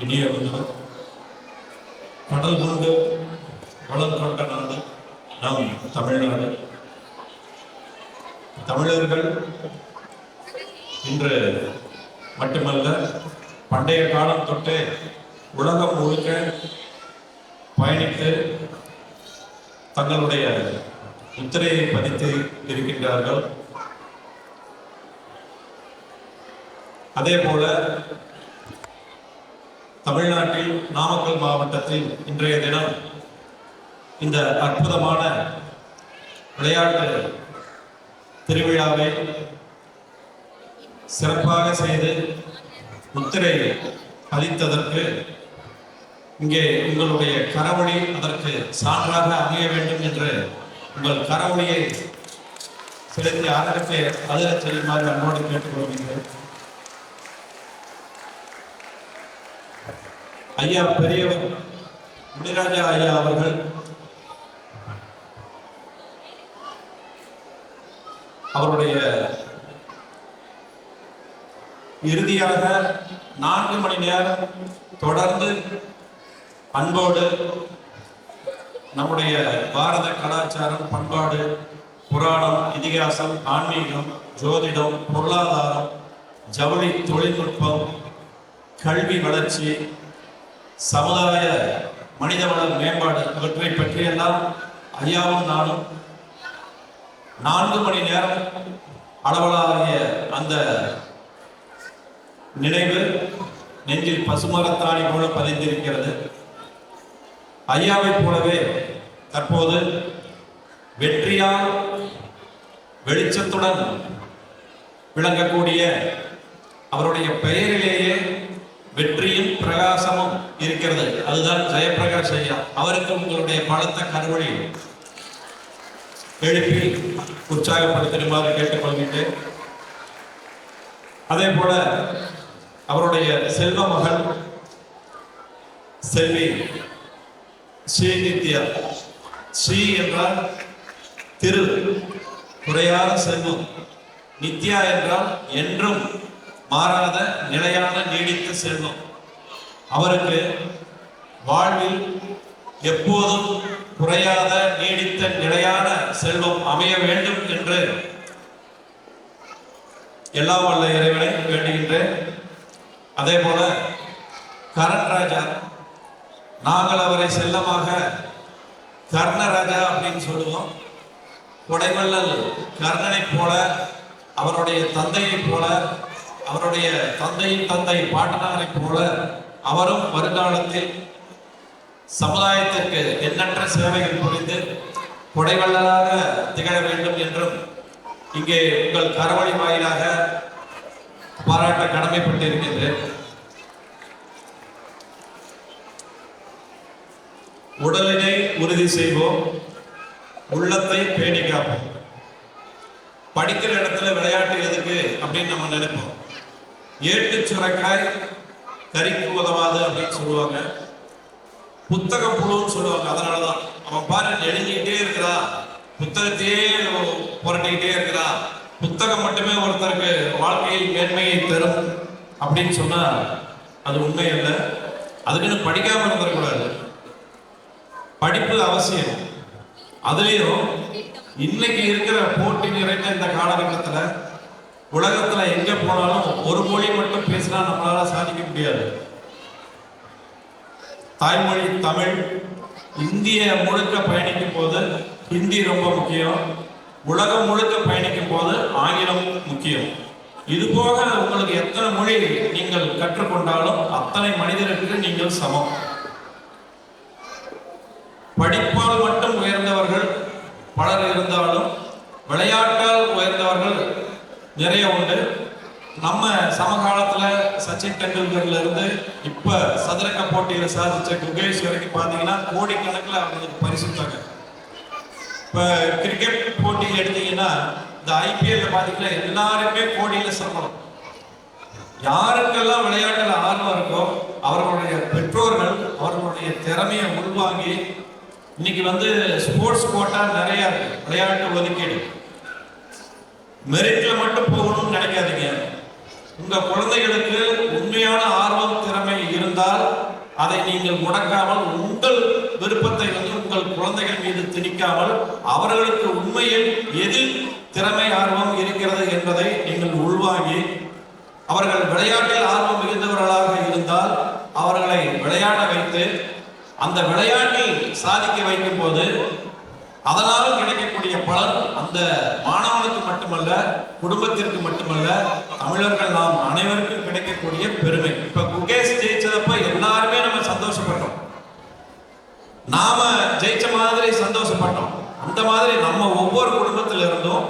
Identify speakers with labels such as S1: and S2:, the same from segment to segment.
S1: இனிய வந்தவர் கடல் கொண்டு வளம் கொண்ட நாடு நாம் தமிழ்நாடு. தமிழர்கள் இன்று மட்டுமல்ல பண்டைய காலம் தொட்டே உலகம் முழுக்க பயணித்து தங்களுடைய முத்திரையை பதித்து இருக்கின்றார்கள். அதே போல தமிழ்நாட்டில் நாமக்கல் மாவட்டத்தில் இன்றைய தினம் இந்த அற்புதமான விளையாட்டு திருவிழாவை சிறப்பாக செய்து முத்திரை அளித்ததற்கு இங்கே உங்களுடைய கரவொளி அதற்கு சான்றாக அமைய வேண்டும் என்று உங்கள் கரவொளியை செலுத்தி அதற்கு அதிரச் செல்லுமாறு அன்போடு கேட்டுக்கொள்கிறேன் ஐயா பெரியவர் முனிராஜா ஐயா அவர்கள் அவருடைய இறுதியாக நான்கு மணி நேரம் தொடர்ந்து அன்போடு நம்முடைய பாரத கலாச்சாரம் பண்பாடு புராணம் இதிகாசம் ஆன்மீகம் ஜோதிடம் பொருளாதாரம் ஜவுளி தொழில்நுட்பம் கல்வி வளர்ச்சி சமுதாய மனிதவள மேம்பாடு இவற்றை பற்றியெல்லாம் ஐயாவும் நானும் நான்கு மணி நேரம் அளவலாகிய அந்த நினைவு நெஞ்சில் பசுமரத்தாணி போல பதிந்திருக்கிறது. ஐயாவைப் போலவே தற்போது வெற்றியால் வெளிச்சத்துடன் விளங்கக்கூடிய அவருடைய பெயரிலேயே அதுதான் ஜெயபிரகாஷ் ஐயா. அவருக்கு உங்களுடைய பலத்த கருவழி. எழுப்பி உற்சாகப்படுத்திடுமாறு கேட்டுக்கொள்கின்றேன். அதே போல அவருடைய செல்வ மகள் செல்வி ஸ்ரீநித்யா. ஸ்ரீ என்றால் திரு குறையாத செல்வம். நித்யா என்றால் என்றும் மாறாத நிலையான நீடித்த செல்வம். அவருக்கு வாழ்வில் எப்போதும் குறையாத நீடித்த நிலையான செல்வம் அமைய வேண்டும் என்று எல்லாம் வல்ல இறைவனை வேண்டுகின்றேன். அதே போல கரண் ராஜா நாங்கள் அவரை செல்லமாக கர்ணராஜா அப்படின்னு சொல்லுவோம். கொடைவள்ளல் கர்ணனைப் போல அவருடைய தந்தையைப் போல அவருடைய தந்தையின் தந்தை பாட்டனாரைப் போல அவரும் வருங்காலத்தில் சமுதாயத்திற்கு எண்ணற்ற சேவைகள் புரிந்து கொடைவள்ளலாக திகழ வேண்டும் என்றும் இங்கே உங்கள் கரவழி வாயிலாக பாராட்ட கடமைப்பட்டு இருக்கின்றேன் உடலினை உறுதி செய்வோம் உள்ளத்தை பேணி காப்போம். படிக்கிற இடத்துல விளையாட்டு எதுக்கு அப்படின்னு நம்ம நினைப்போம். ஏட்டு சுரக்காய் கறிக்கு உதவாது அப்படின்னு சொல்லுவாங்க. புத்தகம் புழுன்னு சொல்லுவாங்க அதனாலதான். அவன் பாரு எழுதிக்கிட்டே இருக்கிறா. புத்தகத்தையே புரட்டிக்கிட்டே இருக்கிறா. புத்தகம் மட்டுமே ஒருத்தருக்கு வாழ்க்கையில் மேன்மையை தரும் அப்படின்னு சொன்னா அது உண்மை அல்ல. அதுக்குன்னு படிக்காம இருந்துடக்கூடாது படிப்பு அவசியம். அதுலேயும் இன்னைக்கு இருக்கிற போட்டி நிறைந்த இந்த காலகட்டத்தில் உலகத்தில் எங்கே போனாலும் ஒரு மொழி மட்டும் பேசினா நம்மளால சாதிக்க முடியாது. தாய்மொழி தமிழ் இந்திய முழுக்க பயணிக்கும் போது ஹிந்தி ரொம்ப முக்கியம். உலகம் முழுக்க பயணிக்கும் போது ஆங்கிலம் முக்கியம். இது போக உங்களுக்கு எத்தனை மொழி நீங்கள் கற்றுக்கொண்டாலும் அத்தனை மனிதருக்கு நீங்கள் சமம். படிப்பால் மட்டும் உயர்ந்தவர்கள் பலர் இருந்தாலும் விளையாட்டால் உயர்ந்தவர்கள் நிறைய உண்டு. நம்ம சமகாலத்துல சச்சின் டெண்டுல்கர்ல இருந்து இப்ப சதுரங்க போட்டியில சாதிச்ச குகேஷ் வரைக்கும் பாத்தீங்கன்னா கோடிக்கணக்கில் அவங்களுக்கு பரிசுத்தாங்க. இப்ப கிரிக்கெட் போட்டி எடுத்தீங்கன்னா இந்த ஐபிஎல்ல பாத்தீங்கன்னா எல்லாருமே கோடியில சம்பளம். யாருக்கெல்லாம் விளையாட்டுல ஆர்வம் இருக்கோ அவர்களுடைய பெற்றோர்கள் அவர்களுடைய திறமையை உள்வாங்கி இன்னைக்கு வந்து ஸ்போர்ட்ஸ் கோட்டா நிறைய விளையாட்டு ஒதுக்கீடு. மெரிட்ல மட்டும் போகணும்னு நினைக்காதீங்க. உங்க குழந்தைகளுக்கு உண்மையான ஆர்வம் திறமை இருந்தால் அதை நீங்கள் முடக்காமல் உங்கள் விருப்பத்தை வந்து உங்கள் குழந்தைகள் மீது திணிக்காமல் அவர்களுக்கு உண்மையில் எது திறமை ஆர்வம் இருக்கிறது என்பதை நீங்கள் உள்வாங்கி அவர்கள் விளையாட்டில் ஆர்வம் மிகுந்தவர்களாக இருந்தால் அவர்களை விளையாட வைத்து அந்த விளையாட்டில் சாதிக்க வைக்கும் போது அதனால் கிடைக்கக்கூடிய பலன் அந்த மாணவனுக்கு மட்டுமல்ல குடும்பத்திற்கு மட்டுமல்ல தமிழர்கள் நாம் அனைவருக்கும் கிடைக்கக்கூடிய பெருமை. இப்ப குகேஷ் ஜெயிச்சதப்ப எல்லாருமே நம்ம சந்தோஷப்பட்டோம். நாம ஜெயிச்ச மாதிரி சந்தோஷப்பட்டோம். அந்த மாதிரி நம்ம ஒவ்வொரு குடும்பத்தில இருந்தும்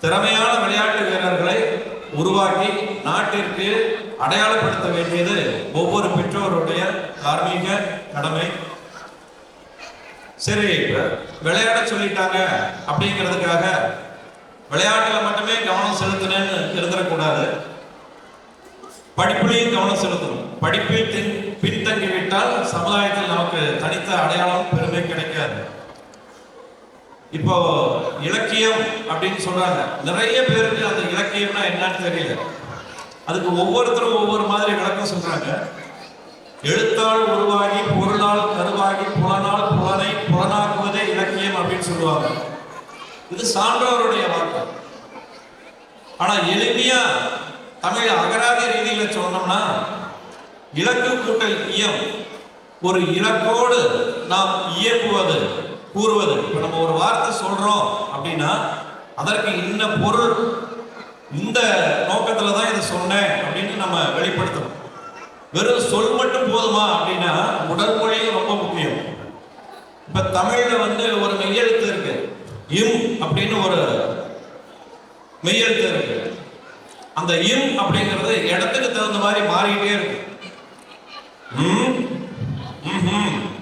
S1: திறமையான விளையாட்டு வீரர்களை உருவாக்கி நாட்டிற்கு அடையாளப்படுத்த வேண்டியது ஒவ்வொரு பெற்றோருடைய தார்மீக கடமை. சரி விளையாட சொல்லிட்டாங்க அப்படிங்கிறதுக்காக விளையாட்டுல மட்டுமே கவனம் செலுத்தினேன்னு இருந்துடக்கூடாது படிப்புலையும் கவனம் செலுத்தணும். படிப்பில் பின் பின்தங்கிவிட்டால் சமுதாயத்தில் நமக்கு தனித்த அடையாளம் பெருமை கிடைக்காது. இப்போ இலக்கியம் அப்படின்னு சொல்றாங்க. நிறைய பேருக்கு அந்த இலக்கியம்னா என்னன்னு தெரியல. அதுக்கு ஒவ்வொருத்தரும் ஒவ்வொரு மாதிரி விளக்கம் சொல்றாங்க. எழுத்தால் உருவாகி பொருளால் கருவாகி புலனால் புலனை சொல்லுவாங்க. இது சான்றோருடைய வாக்கு. ஆனா எளிமையா தமிழ் அகராதி ரீதியில சொன்னோம்னா இலக்கு கூட்டல் இயம். ஒரு இலக்கோடு நாம் இயக்குவது கூறுவது. இப்ப நம்ம ஒரு வார்த்தை சொல்றோம் அப்படின்னா அதற்கு இன்ன பொருள் இந்த நோக்கத்துல தான் இதை சொன்னேன் அப்படின்னு நம்ம வெளிப்படுத்தணும். வெறும் சொல் மட்டும் போதுமா அப்படின்னா உடல் மொழியும் ரொம்ப முக்கியம். இப்ப தமிழ்ல வந்து ஒரு மெய்யெழுத்து இருக்கு. இம் அப்படின்னு ஒரு மெய்யெழுத்து இருக்கு. அந்த இம் அப்படிங்கிறது இடத்துக்கு தகுந்த மாதிரி மாறிக்கிட்டே இருக்கு. ம், ம்,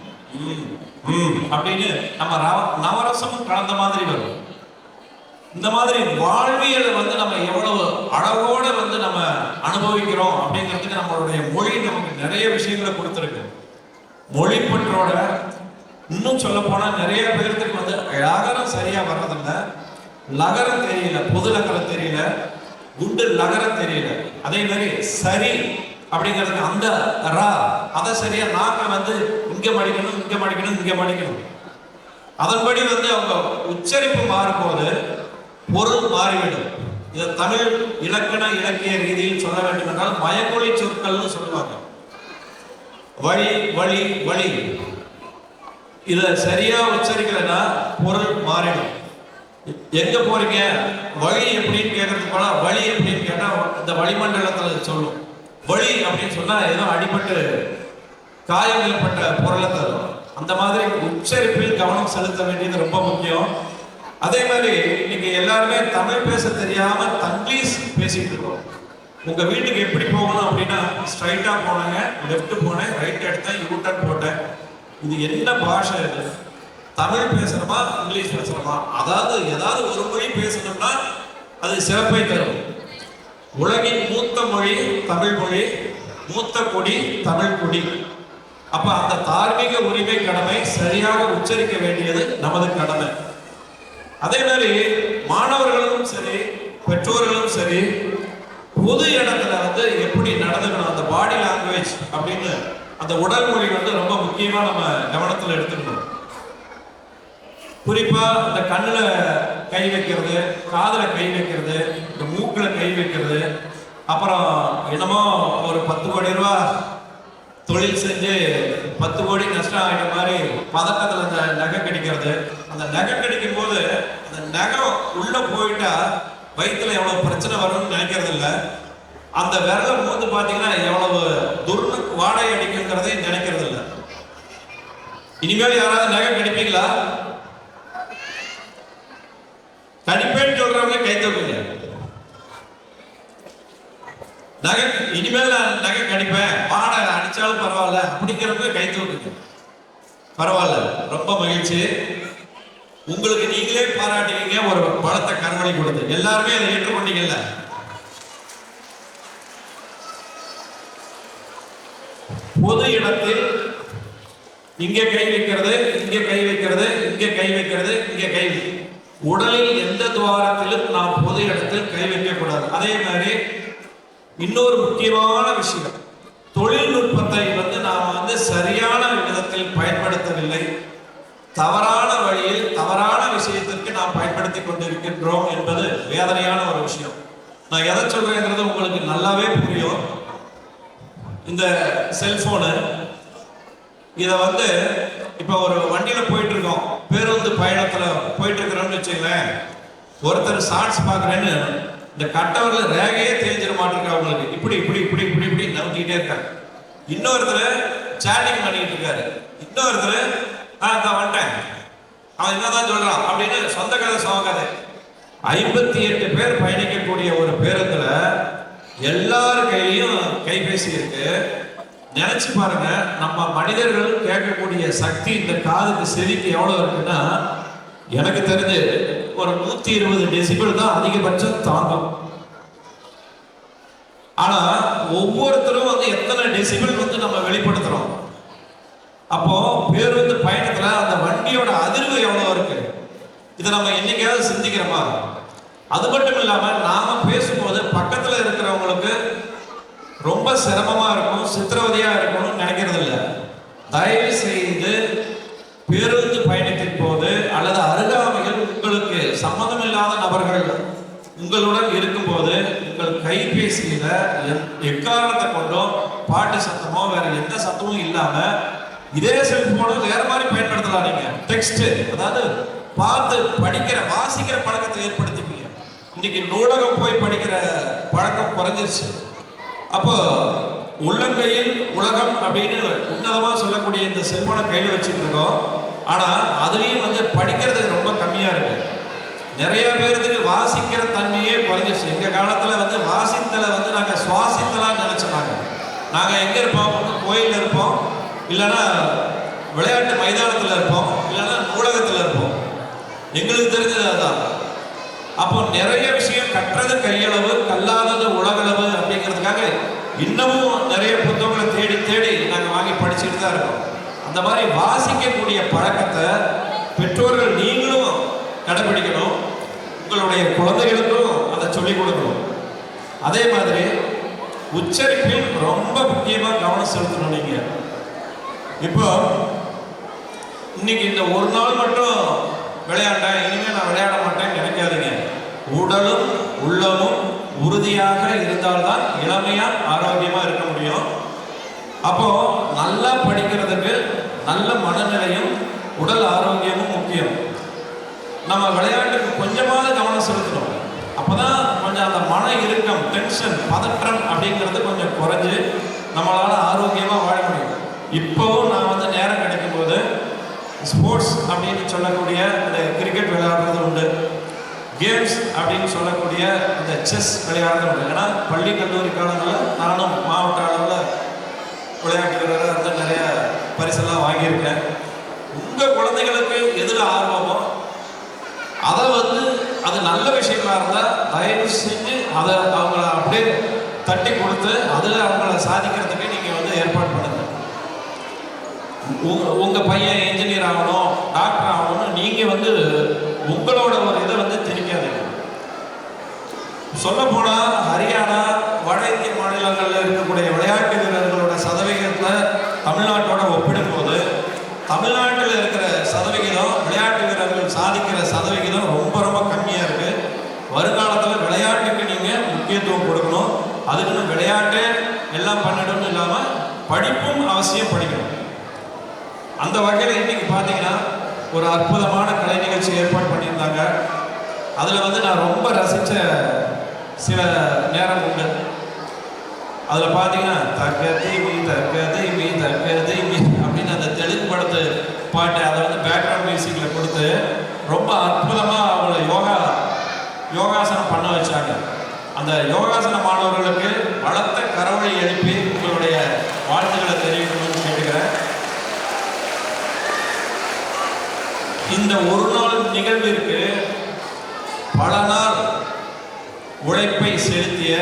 S1: ம் அப்படின்னு நம்ம நவரசம் கலந்த மாதிரி வரும். இந்த மாதிரி வாழ்வியலை வந்து நம்ம எவ்வளவு அழகோட வந்து நம்ம அனுபவிக்கிறோம் அப்படிங்கிறதுக்கு நம்மளுடைய மொழி நமக்கு நிறைய விஷயங்களை கொடுத்துருக்கு. மொழி பற்றோட இன்னும் சொல்ல போனா நிறைய பேர்த்துக்கு வந்து லகரம் சரியா வர்றதில்ல. லகரம் தெரியல பொது லகரம் தெரியல குண்டு லகரம் தெரியல. அதே மாதிரி சரி அப்படிங்கிறது அந்த ரா அதை சரியா நாக்க வந்து இங்க மடிக்கணும் இங்க மடிக்கணும் இங்க மடிக்கணும். அதன்படி வந்து அவங்க உச்சரிப்பு மாறும்போது பொருள் மாறிவிடும். இதை தமிழ் இலக்கண இலக்கிய ரீதியில் சொல்ல வேண்டும் என்றால் மயமொழி சொற்கள்னு சொல்லுவாங்க. வழி வழி வழி. இதை சரியா உச்சரிக்கலைன்னா பொருள் மாறிடும். எங்க போறீங்க? வழி எப்படின்னு கேட்கறதுக்கு போனா வழி எப்படின்னு கேட்டா இந்த வளிமண்டலத்துல சொல்லும். வழி அப்படின்னு சொன்னா ஏதோ அடிபட்டு காயங்கள்பட்ட பொருளை தரும். அந்த மாதிரி உச்சரிப்பில் கவனம் செலுத்த வேண்டியது ரொம்ப முக்கியம். அதே மாதிரி இன்னைக்கு எல்லாருமே தமிழ் பேச தெரியாம தங்கிலீஷ் பேசிட்டு இருக்கோம். உங்க வீட்டுக்கு எப்படி போகணும் அப்படின்னா ஸ்ட்ரைட்டா போனாங்க லெஃப்ட் போனேன் ரைட் எடுத்தேன் யூ டர்ன் போட்டேன். இது என்ன பாஷை இது தமிழ் பேசணுமா இங்கிலீஷ் பேசணுமா? அதாவது ஏதாவது ஒரு மொழி பேசணும்னா அது சிறப்பை தரும். உலகின் மூத்த மொழி தமிழ் மொழி மூத்த கொடி தமிழ் கொடி. அப்ப அந்த தார்மீக உரிமை கடமை சரியாக உச்சரிக்க வேண்டியது நமது கடமை. அதே மாதிரி மாணவர்களும் சரி பெற்றோர்களும் சரி பொது இடத்துல வந்து எப்படி நடந்துக்கணும் அந்த பாடி லாங்குவேஜ் அப்படின்னு அந்த உடல் மொழி வந்து ரொம்ப முக்கியமா நம்ம கவனத்துல எடுத்துக்கணும். குறிப்பா இந்த கண்ணுல கை வைக்கிறது காதில் கை வைக்கிறது இந்த மூக்குல கை வைக்கிறது அப்புறம் என்னமோ ஒரு பத்து கோடி ரூபா தொழில் செஞ்சு பத்து கோடி நஷ்டம் ஆகிட்ட மாதிரி பதட்டத்துல அந்த நகை கடிக்கிறது. அந்த நகை கடிக்கும் போது அந்த நகம் உள்ள போயிட்டா வயிற்றுல எவ்வளவு பிரச்சனை வரும்னு நினைக்கிறது இல்லை அந்த விரலை மூந்து பாத்தீங்கன்னா எவ்வளவு துர்னு வாடகை அடிக்குங்கிறதை நினைக்கிறது இல்ல. இனிமேல் யாராவது நகை கடிப்பீங்களா கடிப்பேன்னு சொல்றவங்க கை தூக்குங்க. நகை இனிமேல் நான் நகை கடிப்பேன். வாடகை அடிச்சாலும் பரவாயில்ல அப்படிங்கிறவங்க கை தூக்குங்க. பரவாயில்ல ரொம்ப மகிழ்ச்சி. உங்களுக்கு நீங்களே பாராட்டுவீங்க ஒரு பழத்தை கருவணை கொடுத்து. எல்லாருமே அதை ஏற்றுக்கொண்டீங்கல்ல. பொது இடத்தில் இங்கே கை வைக்கிறது இங்கே கை வைக்கிறது இங்கே கை வைக்கிறது இங்கே கை உடலில் எந்த துவாரத்திலும் நாம் பொது இடத்தில் கை வைக்கக்கூடாது. அதே மாதிரி இன்னொரு முக்கியமான விஷயம் தொழில்நுட்பத்தை வந்து நாம் வந்து சரியான விதத்தில் பயன்படுத்தவில்லை. தவறான வழியில் தவறான விஷயத்திற்கு நாம் பயன்படுத்தி கொண்டிருக்கின்றோம் என்பது வேதனையான ஒரு விஷயம். நான் எதை சொல்றேங்கிறது உங்களுக்கு நல்லாவே புரியும். இந்த செல்போனு இதை வந்து இப்போ ஒரு வண்டியில் போயிட்டு இருக்கோம் பேருந்து பயணத்தில் போயிட்டு இருக்கிறோம்னு வச்சுங்களேன் ஒருத்தர் ஷார்ட்ஸ் பார்க்குறேன்னு இந்த கட்டவரில் ரேகையே தெரிஞ்சிட மாட்டிருக்கா அவங்களுக்கு. இப்படி இப்படி இப்படி இப்படி இப்படி நம்பிக்கிட்டே இருக்காங்க இன்னொருத்தர் சேட்டிங் பண்ணிட்டு இருக்காரு இன்னொருத்தர் ஆ நான் வந்துட்டேன். அவன் என்னதான் சொல்றான்? அப்படின்னு சொந்த கதை சோக கதை. ஐம்பத்தி எட்டு பேர் பயணிக்கக்கூடிய ஒரு பேருந்துல எல்லார் கையிலையும் கைபேசி இருக்கு. நினைச்சு பாருங்க நம்ம மனிதர்கள் கேட்கக்கூடிய சக்தி இந்த காதுக்கு செவிக்கு எவ்வளவு இருக்குன்னா எனக்கு தெரிஞ்சு ஒரு நூத்தி இருபது டெசிபிள் தான் அதிகபட்சம் தாங்கும். ஆனா ஒவ்வொருத்தரும் வந்து எத்தனை டெசிபிள் வந்து நம்ம வெளிப்படுத்துறோம்? அப்போ பேருந்து பயணத்துல அந்த வண்டியோட அதிர்வு எவ்வளவு இருக்கு? இதை நம்ம என்னைக்காவது சிந்திக்கிறோமா அது மட்டும் இல்லாம நாம பக்கத்துல இருக்கிறவங்களுக்கு ரொம்ப சிரமமா இருக்கும் சித்திரவதையா இருக்கணும்னு நினைக்கிறது இல்ல தயவு செய்து பேருந்து பயணத்தின் போது அல்லது அருகாமையில் உங்களுக்கு சம்மந்தமில்லாத நபர்கள் உங்களுடன் இருக்கும்போது உங்கள் கைபேசியில எக்காரணத்தை கொண்டும் பாட்டு சத்தமோ வேற எந்த சத்தமும் இல்லாம இதே செல்போனு வேற மாதிரி பயன்படுத்தலாம் நீங்க. டெக்ஸ்ட் அதாவது பார்த்து படிக்கிற வாசிக்கிற பழக்கத்தை ஏற்படுத்தி இன்னைக்கு நூலகம் போய் படிக்கிற பழக்கம் குறைஞ்சிருச்சு. அப்போ உள்ளங்கையில் உலகம் அப்படின்னு உன்னதமாக சொல்லக்கூடிய இந்த செல்போனை கையில் வச்சுட்டு இருக்கோம். ஆனால் அதுலேயும் வந்து படிக்கிறது ரொம்ப கம்மியாக இருக்கு. நிறைய பேருக்கு வாசிக்கிற தன்மையே குறைஞ்சிருச்சு. எங்கள் காலத்தில் வந்து வாசித்தலை வந்து நாங்கள் சுவாசித்தலா நினைச்சோம் நாங்கள் எங்கே இருப்போம்? கோயிலில் இருப்போம். இல்லைன்னா விளையாட்டு மைதானத்தில் இருப்போம். இல்லைன்னா நூலகத்தில் இருப்போம். எங்களுக்கு தெரிஞ்சது அதுதான். அப்போ நிறைய விஷயம் கற்றது கையளவு கல்லாதது உலகளவு அப்படிங்கிறதுக்காக இன்னமும் நிறைய புத்தகங்களை தேடி தேடி நாங்கள் வாங்கி படிச்சுட்டு தான் இருக்கோம். அந்த மாதிரி வாசிக்கக்கூடிய பழக்கத்தை பெற்றோர்கள் நீங்களும் கடைபிடிக்கணும் உங்களுடைய குழந்தைகளுக்கும் அதை சொல்லிக் கொடுக்கணும். அதே மாதிரி உச்சரிப்பில் ரொம்ப முக்கியமாக கவனம் செலுத்தணும் நீங்கள் இப்போ இன்னைக்கு இந்த ஒரு நாள் மட்டும் விளையாண்டேன் இனிமேல் நான் விளையாட மாட்டேன்னு நினைக்காதீங்க. உடலும் உள்ளமும் உறுதியாக இருந்தால்தான் இளமையா ஆரோக்கியமா இருக்க முடியும். அப்போ நல்லா படிக்கிறதுக்கு நல்ல மனநிலையும் உடல் ஆரோக்கியமும் முக்கியம். நம்ம விளையாட்டுக்கு கொஞ்சமாவது கவனம் செலுத்தணும். அப்போதான் கொஞ்சம் அந்த மன இறுக்கம் டென்ஷன் பதற்றம் அப்படிங்கிறது கொஞ்சம் குறைஞ்சு நம்மளால் ஆரோக்கியமாக வாழ முடியும். இப்போவும் நான் வந்து நேரம் கிடைக்கும் போது ஸ்போர்ட்ஸ் அப்படின்னு சொல்லக்கூடிய இந்த கிரிக்கெட் விளையாடுறது உண்டு. கேம்ஸ் அப்படின்னு சொல்லக்கூடிய இந்த செஸ் விளையாடுறது ஏன்னா பள்ளி கல்லூரி காலங்களில் நானும் மாவட்ட அளவில் விளையாட்டு வீரராக இருந்து நிறைய பரிசெல்லாம் வாங்கியிருக்கேன். உங்கள் குழந்தைகளுக்கு எதில் ஆர்வமோ அதை வந்து அது நல்ல விஷயமா இருந்தால் தயவு செஞ்சு அதை அவங்கள அப்படியே தட்டி கொடுத்து அதில் அவங்கள சாதிக்கிறதுக்கு நீங்கள் வந்து ஏற்பாடு பண்ணுங்க. உங்கள் பையன் இன்ஜினியர் ஆகணும் டாக்டர் ஆகணும்னு நீங்கள் வந்து உங்களோட ஒரு இதை வந்து திணிக்காதீங்க சொல்ல போனால் ஹரியானா வட இந்திய மாநிலங்களில் இருக்கக்கூடிய விளையாட்டு வீரர்களோட சதவிகிதத்தை தமிழ்நாட்டோட ஒப்பிடும்போது தமிழ்நாட்டில் இருக்கிற சதவிகிதம் விளையாட்டு வீரர்கள் சாதிக்கிற சதவிகிதம் ரொம்ப ரொம்ப கம்மியாக இருக்கு. வருங்காலத்தில் விளையாட்டுக்கு நீங்கள் முக்கியத்துவம் கொடுக்கணும். அதுக்குன்னு விளையாட்டு எல்லாம் பண்ணணும்னு இல்லாமல் படிப்பும் அவசியம் படிக்கணும். அந்த வகையில் இன்னைக்கு பார்த்தீங்கன்னா ஒரு அற்புதமான கலை நிகழ்ச்சி ஏற்பாடு பண்ணியிருந்தாங்க. அதில் வந்து நான் ரொம்ப ரசித்த சில நேரம் உண்டு. அதில் பார்த்தீங்கன்னா தக்கதி மீ தக்கதி மீ தக்கதி மீ அப்படின்னு அந்த தெலுங்கு படத்து பாட்டு அதை வந்து பேக்ரவுண்ட் மியூசிக்கில் கொடுத்து ரொம்ப அற்புதமாக அவங்கள யோகா யோகாசனம் பண்ண வச்சாங்க. அந்த யோகாசன மாணவர்களுக்கு பலத்த கரவழி எழுப்பி உங்களுடைய வாழ்த்துக்களை தெரிவிக்கணும்னு கேட்டுக்கிறேன். இந்த ஒரு நாள் நிகழ்விற்கு பல நாள் உழைப்பை செலுத்திய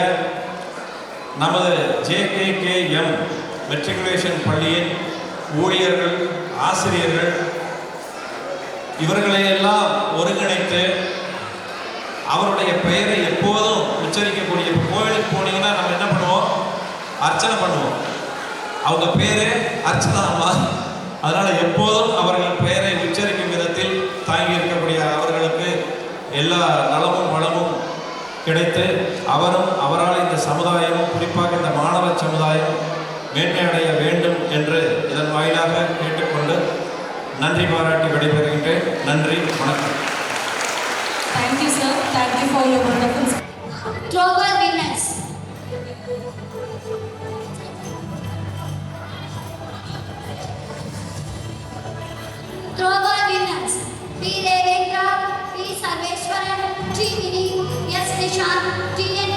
S1: நமது ஜேகேகேஎம் மெட்ரிகுலேஷன் பள்ளியின் ஊழியர்கள் ஆசிரியர்கள் இவர்களையெல்லாம் ஒருங்கிணைத்து அவருடைய பெயரை எப்போதும் உச்சரிக்கக்கூடிய இப்ப கோயிலுக்கு போனீங்கன்னா நம்ம என்ன பண்ணுவோம்? அர்ச்சனை பண்ணுவோம். அவங்க பேரே அர்ச்சனா அம்மா அதனால எப்போதும் அவர்கள் பெயரை உச்சரிக்கும் விதத்தில் தாங்கி இருக்கக்கூடிய அவர்களுக்கு எல்லா நலமும் வளமும் கிடைத்து அவரும் அவரால் இந்த சமுதாயமும் குறிப்பாக இந்த மாணவ சமுதாயம் மேன்மையடைய வேண்டும் என்று இதன் வாயிலாக கேட்டுக்கொண்டு நன்றி பாராட்டி விடைபெறுகின்றேன் நன்றி வணக்கம்
S2: Thank you, sir. Thank you for your wonderful.
S3: Global winners. Global winners. P. Devendra, P. Sarveshwaran, G. Mini, shot, DNA.